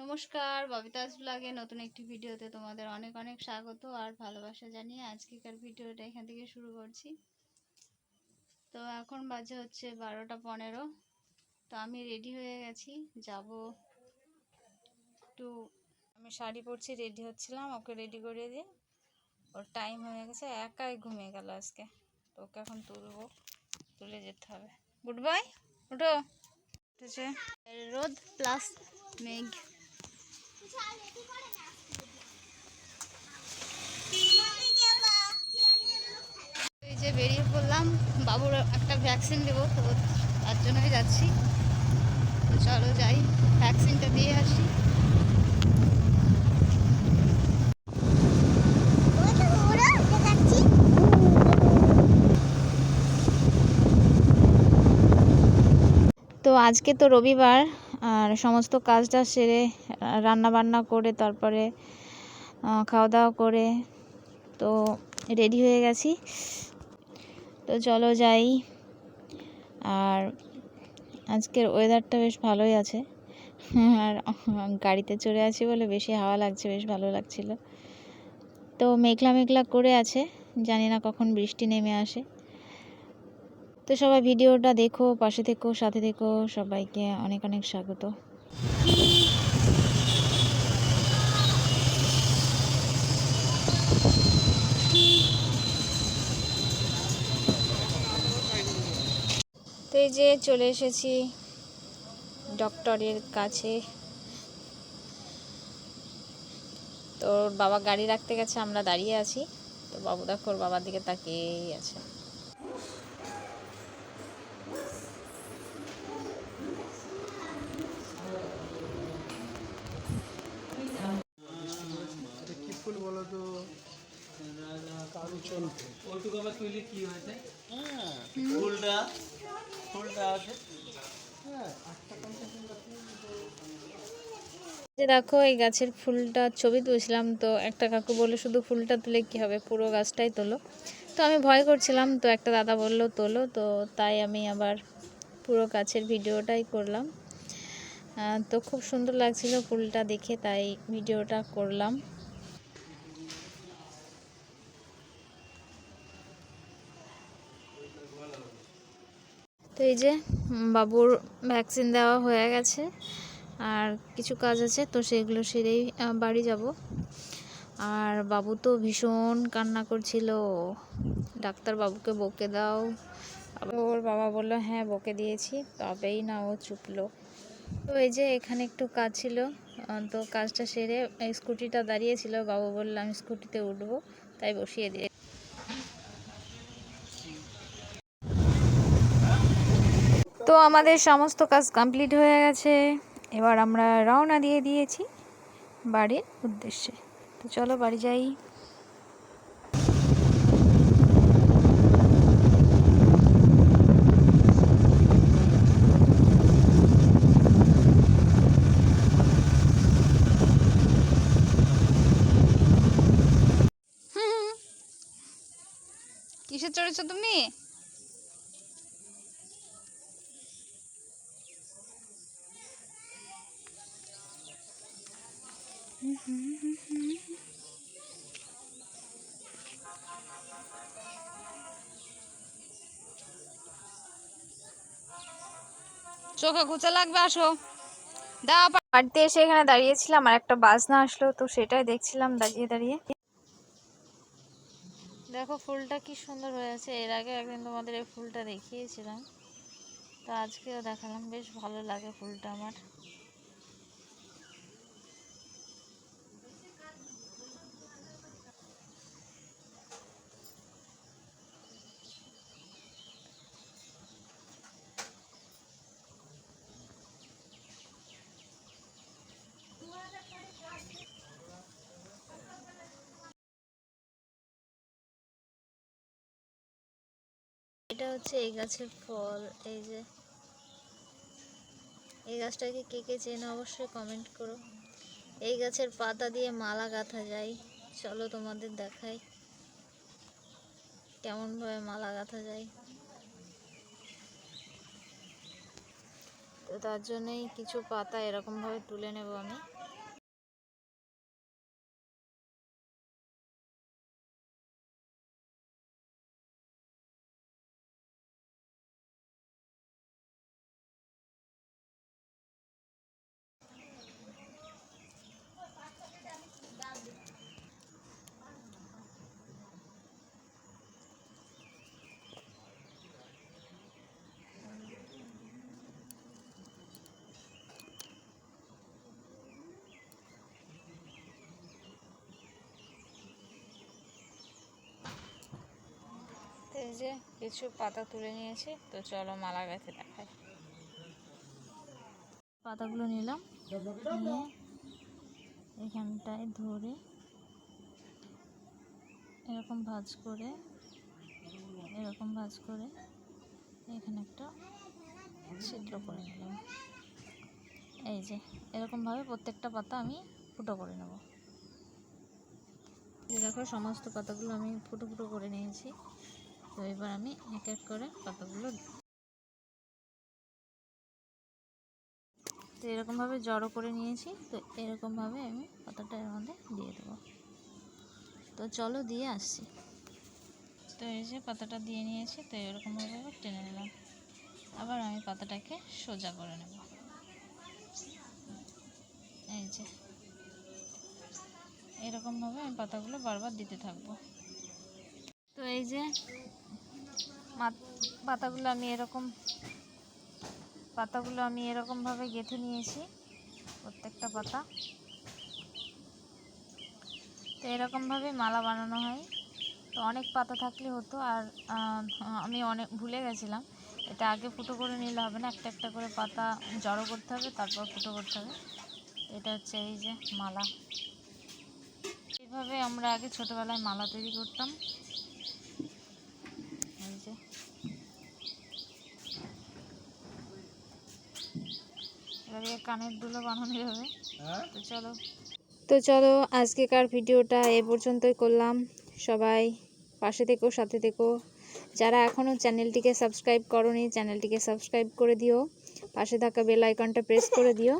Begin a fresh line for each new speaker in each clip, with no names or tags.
নমস্কার ববিতাস ব্লগে নতুন একটি ভিডিওতে তোমাদের অনেক অনেক স্বাগত আর ভালোবাসা জানিয়ে আজকেকার ভিডিওটা এখান থেকে শুরু করছি। তো এখন বাজে হচ্ছে বারোটা পনেরো। তো আমি রেডি হয়ে গেছি, যাব একটু আমি শাড়ি পরছি, রেডি হচ্ছিলাম, ওকে রেডি করিয়ে দিয়ে ওর টাইম হয়ে গেছে, একাই ঘুমিয়ে গেল আজকে। তো ওকে এখন তুলবো, তুলে যেতে হবে। গুড বাই উঠো উঠেছে। রোদ প্লাস মেঘ। এই যে বেরিয়ে পড়লাম, বাবুর একটা ভ্যাকসিন দেবো, তো তার জন্যই যাচ্ছি। তো চলো যাই ভ্যাকসিনটা দিয়ে আসি। তো আজকে তো রবিবার আর সমস্ত কাজটা সেরে রান্না বান্না করে, তারপরে খাওয়া দাওয়া করে, তো রেডি হয়ে গেছি। তো চলো যাই। আর আজকের ওয়েদারটা বেশ ভালোই আছে। আর গাড়িতে চড়ে আছি বলে বেশি হাওয়া লাগছে, বেশ ভালো লাগছিল। তো মেঘলা মেঘলা করে আছে, জানি না কখন বৃষ্টি নেমে আসে। তো সবাই ভিডিওটা দেখো, পাশে থেকো, সাথে থেকো। সবাইকে অনেক অনেক স্বাগত। তো এই যে চলে এসেছি ডক্টরের কাছে। তো ওর বাবা গাড়ি রাখতে গেছে, আমরা দাঁড়িয়ে আছি। তো বাবু দেখো বাবার দিকে তাকিয়েই আছে
এটা কি ফুল বলো তো কাঞ্চন ফুল
ওইটুকু আবার তুইলে কি হয়েছে?
হ্যাঁ।
ফুলটা ফুলটা আছে।
হ্যাঁ আছে।
যে দেখো এই গাছের ফুলটা ছবি তুলছিলাম তো একটা কাকু বলল শুধু ফুলটা তুলে কি হবে? পুরো গাছটাই তোলো। তো আমি ভয় করছিলাম তো একটা দাদা বলল তোলো। তো তাই আমি আবার পুরো গাছের ভিডিওটাই করলাম। তো খুব সুন্দর লাগছিল ফুলটা দেখে তাই ভিডিওটা করলাম। তো এই যে বাবুর ভ্যাকসিন দেওয়া হয়ে গেছে, আর কিছু কাজ আছে, তো সেগুলো সেরেই বাড়ি যাব। আর বাবু তো ভীষণ কান্না করছিল। ডাক্তার বাবুকে বকে দাও। ওর বাবা বলল হ্যাঁ বকে দিয়েছি, তবেই না ও চুপলো। তো এই যে এখানে একটু কাজ ছিল তো কাজটা সেরে স্কুটিটা দাঁড়িয়েছিল বাবু বলল, আমি স্কুটিতে উঠবো। তাই বসিয়ে দিয়ে তো আমাদের সমস্ত কাজ কমপ্লিট হয়ে গেছে। এবার আমরা রওনা দিয়ে দিয়েছি বাড়ির উদ্দেশ্যে। তো চলো বাড়ি যাই। কিসে চড়েছো তুমি? চোখে ঘুচা লাগবে আসো। দাও বাড়িতে এসে এখানে দাঁড়িয়েছিলাম আর একটা বাজনা আসলো তো সেটাই দেখছিলাম দাঁড়িয়ে দাঁড়িয়ে। দেখো ফুলটা কি সুন্দর হয়ে আছে। এর আগে একদিন তোমাদের এই ফুলটা দেখিয়েছিলাম। তো আজকেও দেখালাম বেশ ভালো লাগে ফুলটা আমার। হচ্ছে এই গাছের ফল, এই যে। এই গাছটাকে কে কে চেনে অবশ্যই কমেন্ট করো। এই গাছের পাতা দিয়ে মালা গাঁথা যায়। চলো তোমাদের দেখাই কেমনভাবে মালা গাঁথা যায়। তো তার জন্যই কিছু পাতা এরকমভাবে তুলে নেব আমি। যে কিছু পাতা তুলে নিয়েছি, তো চলো মালা গাছে দেখাই। পাতাগুলো নিলাম, নিয়ে এখানটায় ধরে এরকম ভাঁজ করে, এরকম ভাঁজ করে এখানে একটা ছিদ্র করে নিলাম। এই যে, এরকমভাবে প্রত্যেকটা পাতা আমি ফুটো করে নেব। দেখো, সমস্ত পাতাগুলো আমি ফুটো ফুটো করে নিয়েছি। তো এবার আমি এক এক করে পাতাগুলো তো এরকমভাবে জড়ো করে নিয়েছি, তো এরকমভাবে আমি পাতাটা এর মধ্যে দিয়ে দেবো। তো চলো দিয়ে আসছি। তো এই যে পাতাটা দিয়ে নিয়েছি, তো এরকমভাবে আবার টেনে নিলাম। আবার আমি পাতাটাকে সোজা করে নেব। এই যে। এরকমভাবে আমি পাতাগুলো বারবার দিতে থাকব। তো এই যে পাতাগুলো আমি এরকম, পাতাগুলো আমি এরকমভাবে গেঁথে নিয়েছি, প্রত্যেকটা পাতা। তো এরকমভাবে মালা বানানো হয়। তো অনেক পাতা থাকলে হতো আর আমি অনেক, ভুলে গেছিলাম। এটা আগে ফুটো করে নিলে হবে না, একটা একটা করে পাতা জড়ো করতে হবে, তারপর ফুটো করতে হবে। এটা হচ্ছে এই যে মালা। এইভাবে আমরা আগে ছোটোবেলায় মালা তৈরি করতাম এই যে কানের দুলো বানানো যাবে।
হ্যাঁ?
তো চলো। তো চলো আজকেকার ভিডিওটা এ পর্যন্তই করলাম। সবাই পাশে থেকো সাথে থেকো। যারা এখনও চ্যানেলটিকে সাবস্ক্রাইব করনি চ্যানেলটিকে সাবস্ক্রাইব করে দিও। পাশে থাকা বেল আইকনটা প্রেস করে দিও।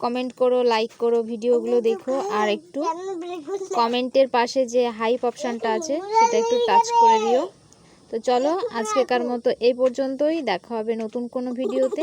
কমেন্ট করো লাইক করো ভিডিওগুলো দেখো। আর একটু কমেন্টের পাশে যে হাইপ অপশানটা আছে সেটা একটু টাচ করে দিও। তো চলো আজকেকার মতো এই পর্যন্তই। দেখা হবে নতুন কোনো ভিডিওতে।